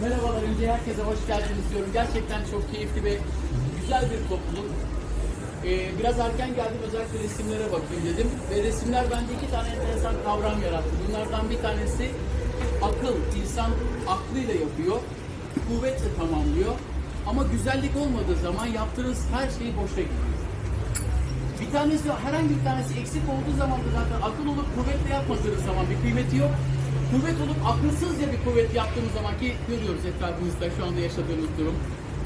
Merhabalar, önce herkese hoş geldiniz diyorum. Gerçekten çok keyifli ve güzel bir topluluk. Ee, biraz erken geldim, özellikle resimlere bakayım dedim. Ve resimler bende iki tane enteresan kavram yarattı. Bunlardan bir tanesi akıl, insan aklıyla yapıyor, kuvvetle tamamlıyor. Ama güzellik olmadığı zaman yaptığınız her şey boşa gidiyor. Bir tanesi, herhangi bir tanesi eksik olduğu zaman da zaten akıl olup kuvvetle yapmadığınız zaman bir kıymeti yok. Kuvvet olup akılsızca bir kuvvet yaptığımız zaman ki görüyoruz etrafımızda şu anda yaşadığımız durum.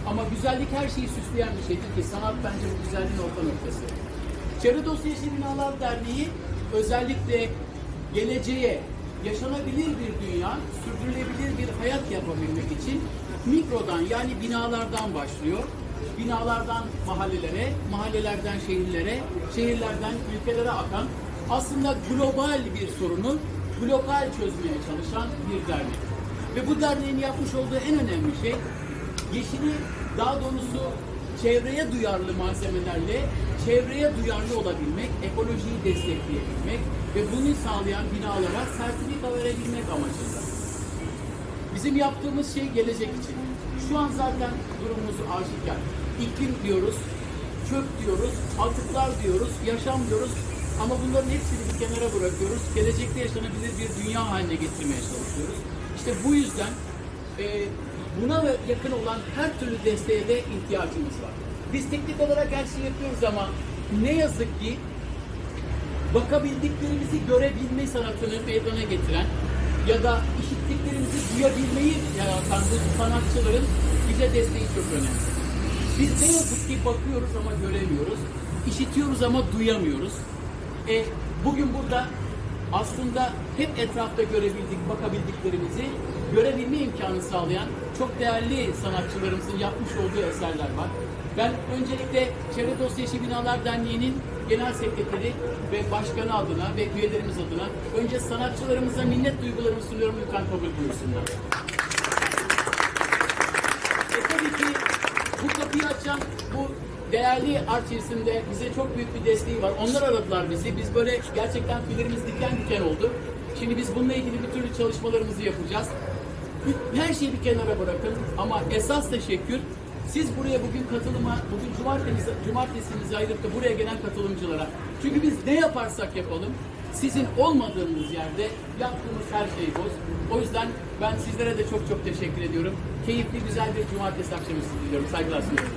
Ama güzellik her şeyi süsleyen bir şeydir ki sanat bence bu güzelliğin orta noktası. Çevre Dostu Yeşil Binalar Derneği özellikle geleceğe yaşanabilir bir dünya, sürdürülebilir bir hayat yapabilmek için mikrodan yani binalardan başlıyor. Binalardan mahallelere, mahallelerden şehirlere, şehirlerden ülkelere akan aslında global bir sorunu global çözmeye çalışan bir dernek. Ve bu derneğin yapmış olduğu en önemli şey yeşili daha doğrusu çevreye duyarlı malzemelerle çevreye duyarlı olabilmek, ekolojiyi destekleyebilmek ve bunu sağlayan binalara sertifika verebilmek amacında. Bizim yaptığımız şey gelecek için. Şu an zaten durumumuz aşikar. İklim diyoruz, çöp diyoruz, atıklar diyoruz, yaşam diyoruz. Ama bunların hepsini bir kenara bırakıyoruz. Gelecekte yaşanabilir bir dünya haline getirmeye çalışıyoruz. İşte bu yüzden e, buna yakın olan her türlü desteğe de ihtiyacımız var. Biz teknik olarak her şeyi yapıyoruz ama ne yazık ki bakabildiklerimizi görebilme sanatını meydana getiren ya da işittiklerimizi duyabilmeyi yaratan bu sanatçıların bize desteği çok önemli. Biz ne yazık ki bakıyoruz ama göremiyoruz. işitiyoruz ama duyamıyoruz. E, bugün burada aslında hep etrafta görebildik, bakabildiklerimizi görebilme imkanı sağlayan çok değerli sanatçılarımızın yapmış olduğu eserler var. Ben öncelikle Çevre Dostu Yeşil Binalar Derneği'nin genel sekreteri ve başkanı adına ve üyelerimiz adına önce sanatçılarımıza minnet duygularımı sunuyorum lütfen kabul buyursunlar. E tabii ki bu kapıyı açan bu değerli art içerisinde bize çok büyük bir desteği var. Onlar aradılar bizi. Biz böyle gerçekten tüylerimiz diken diken oldu. Şimdi biz bununla ilgili bir türlü çalışmalarımızı yapacağız. Her şeyi bir kenara bırakın ama esas teşekkür siz buraya bugün katılıma, bugün cumartesi, cumartesinizi ayırıp da buraya gelen katılımcılara. Çünkü biz ne yaparsak yapalım, sizin olmadığınız yerde yaptığımız her şey boz. O yüzden ben sizlere de çok çok teşekkür ediyorum. Keyifli güzel bir cumartesi akşamı diliyorum. Saygılar sunuyorum.